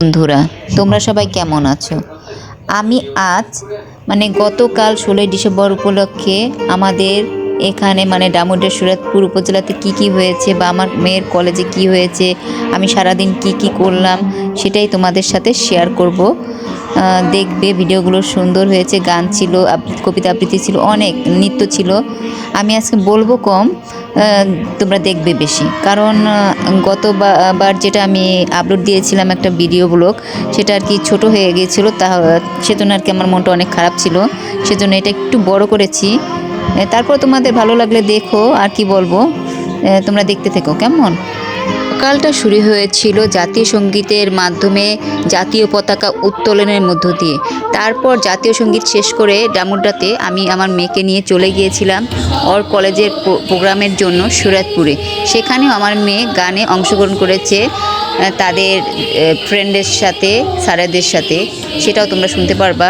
বন্ধুরা, তোমরা সবাই কেমন আছো? আমি আজ মানে গতকাল ষোলোই ডিসেম্বর উপলক্ষে আমাদের এখানে মানে ডামুডের সুরাতপুর উপজেলাতে কি কি হয়েছে বা আমার মেয়ের কলেজে কি হয়েছে, আমি সারাদিন কি কি করলাম, সেটাই তোমাদের সাথে শেয়ার করব। দেখবে, ভিডিওগুলো সুন্দর হয়েছে, গান ছিল কবিতা আবৃত্তি ছিল, অনেক নৃত্য ছিল। আমি আজকে বলব কম তোমরা দেখবে বেশি। কারণ গতবার যেটা আমি আপলোড দিয়েছিলাম একটা ভিডিও ব্লগ, সেটা আর কি ছোট হয়ে গিয়েছিল, তা, সেজন্য আর কি আমার মনটা অনেক খারাপ ছিল। সেজন্য এটা একটু বড় করেছি। তারপর তোমাদের ভালো লাগলে দেখো, আর কি বলব? তোমরা দেখতে থেকো, কেমন? সকালটা শুরু হয়েছিল জাতীয় সঙ্গীতের মাধ্যমে জাতীয় পতাকা উত্তোলনের মধ্য দিয়ে। তারপর জাতীয় সংগীত শেষ করে ডামুড্ডাতে আমি আমার মেয়েকে নিয়ে চলে গিয়েছিলাম ওর কলেজের প্রোগ্রামের জন্য সুরাতপুরে। সেখানেও আমার মেয়ে গানে অংশগ্রহণ করেছে তাদের ফ্রেন্ডের সাথে, স্যারেদের সাথে। সেটাও তোমরা শুনতে পারবা।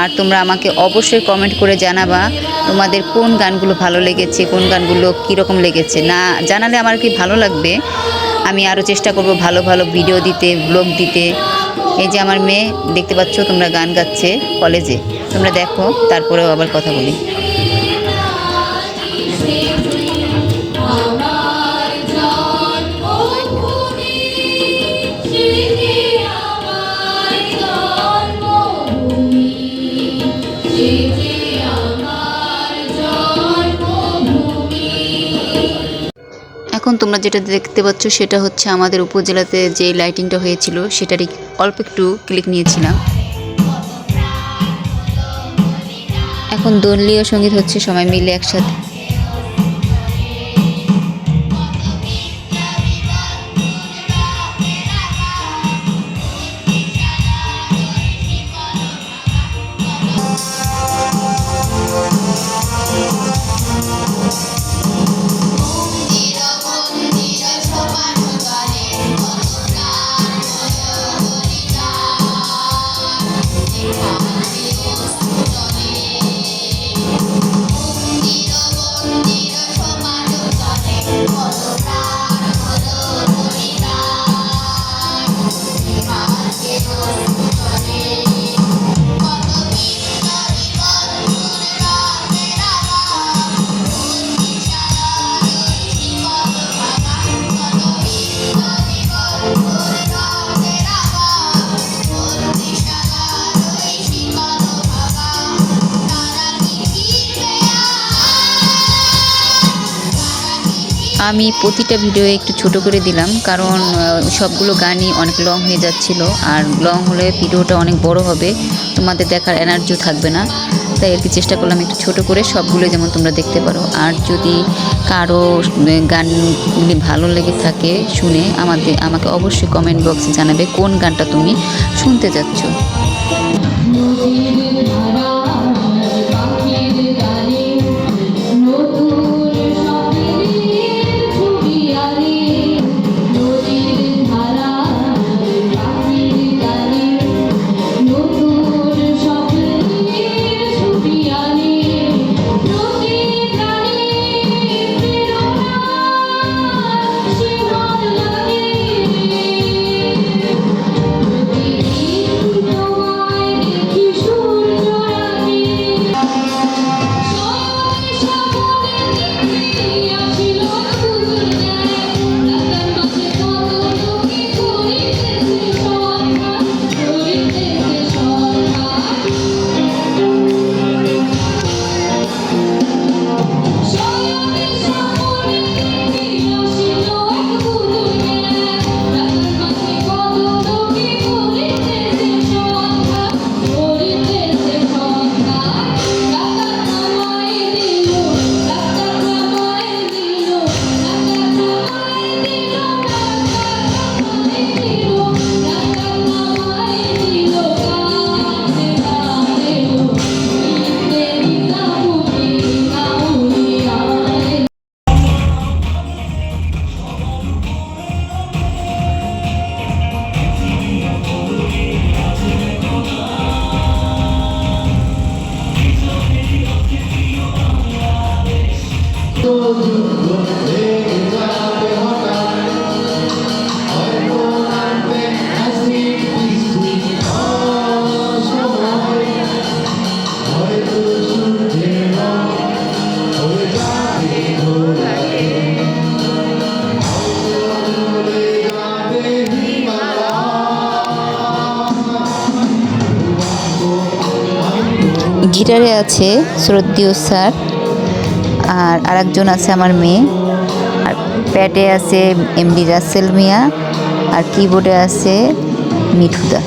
আর তোমরা আমাকে অবশ্যই কমেন্ট করে জানাবা তোমাদের কোন গানগুলো ভালো লেগেছে, কোন গানগুলো কীরকম লেগেছে। না জানালে আমার কি ভালো লাগবে? আমি আরও চেষ্টা করব ভালো ভালো ভিডিও দিতে ব্লগ দিতে। এই যে আমার মেয়ে, দেখতে পাচ্ছ তোমরা গান গাচ্ছে কলেজে। তোমরা দেখো, তারপরেও আবার কথা বলি। তোমরা যেটা দেখতে পাচ্ছ সেটা হচ্ছে আমাদের উপজেলাতে যে লাইটিংটা হয়েছিল, সেটার অল্প একটু ক্লিক নিয়েছিলাম। এখন দলীয় সংগীত হচ্ছে সবাই মিলে একসাথে। আমি প্রতিটা ভিডিও একটু ছোট করে দিলাম, কারণ সবগুলো গানই অনেক লং হয়ে যাচ্ছিল, আর লং হলে ভিডিওটা অনেক বড় হবে, তোমাদের দেখার এনার্জিও থাকবে না। তাই আর কি চেষ্টা করলাম একটু ছোট করে সবগুলো যেমন তোমরা দেখতে পারো। আর যদি কারও গানগুলি ভালো লেগে থাকে শুনে, আমাদের, আমাকে অবশ্যই কমেন্ট বক্সে জানাবে কোন গানটা তুমি শুনতে যাচ্ছ গিটারে আছে শ্রদ্ধীয় স্যার। আর আরেকজন আছে আমার মেয়ে। আর প্যাটে আছে এমডি রাসেল মিয়া। আর কিবোর্ডে আছে মিঠুদা।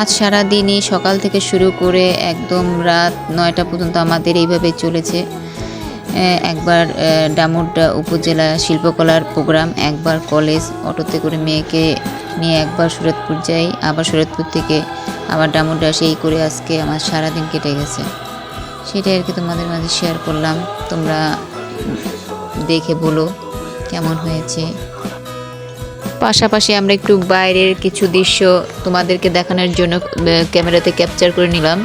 আজ সারা দিনই সকাল থেকে শুরু করে একদম রাত নয়টা পর্যন্ত আমাদের এইভাবে চলেছে। একবার ডামুড্ডা উপজেলা শিল্পকলার প্রোগ্রাম, একবার কলেজ অটোতে করে মেয়েকে নিয়ে একবার সুরতপুর যাই, আবার সুরতপুর থেকে আবার ডামুড্ডা সেই করে আজকে আমার সারা দিন কেটে গেছে। সেটাই আর কি তোমাদের মাঝে শেয়ার করলাম। তোমরা দেখে বলো কেমন হয়েছে। পাশাপাশি আমরা একটু বাইরের কিছু দৃশ্য তোমাদেরকে দেখানোর জন্য ক্যামেরাতে ক্যাপচার করে নিলাম।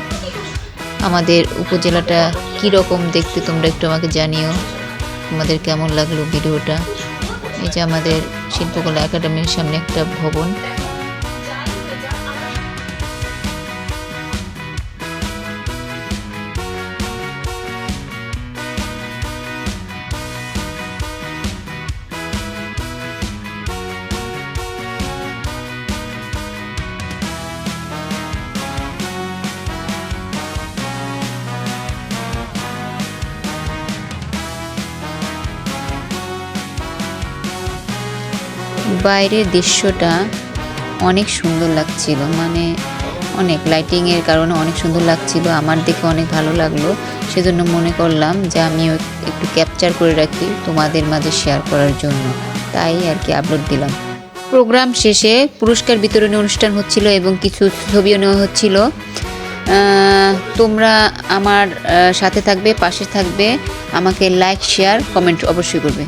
আমাদের উপজেলাটা কী রকম দেখতে তোমরা একটু আমাকে জানিও। তোমাদের কেমন লাগল ভিডিওটা? এই যে আমাদের শিল্পকলা একাডেমির সামনে একটা ভবন। বাইরের দৃশ্যটা অনেক সুন্দর লাগছিল মানে অনেক লাইটিংয়ের কারণে অনেক সুন্দর লাগছিল, আমার দেখে অনেক ভালো লাগল। সেজন্য মনে করলাম যে আমিও একটু ক্যাপচার করে রাখি তোমাদের মাঝে শেয়ার করার জন্য। তাই আর কি আপলোড দিলাম। প্রোগ্রাম শেষে পুরস্কার বিতরণী অনুষ্ঠান হচ্ছিল এবং কিছু ছবিও নেওয়া হচ্ছিল। তোমরা আমার সাথে থাকবে, পাশে থাকবে, আমাকে লাইক শেয়ার কমেন্ট অবশ্যই করবে।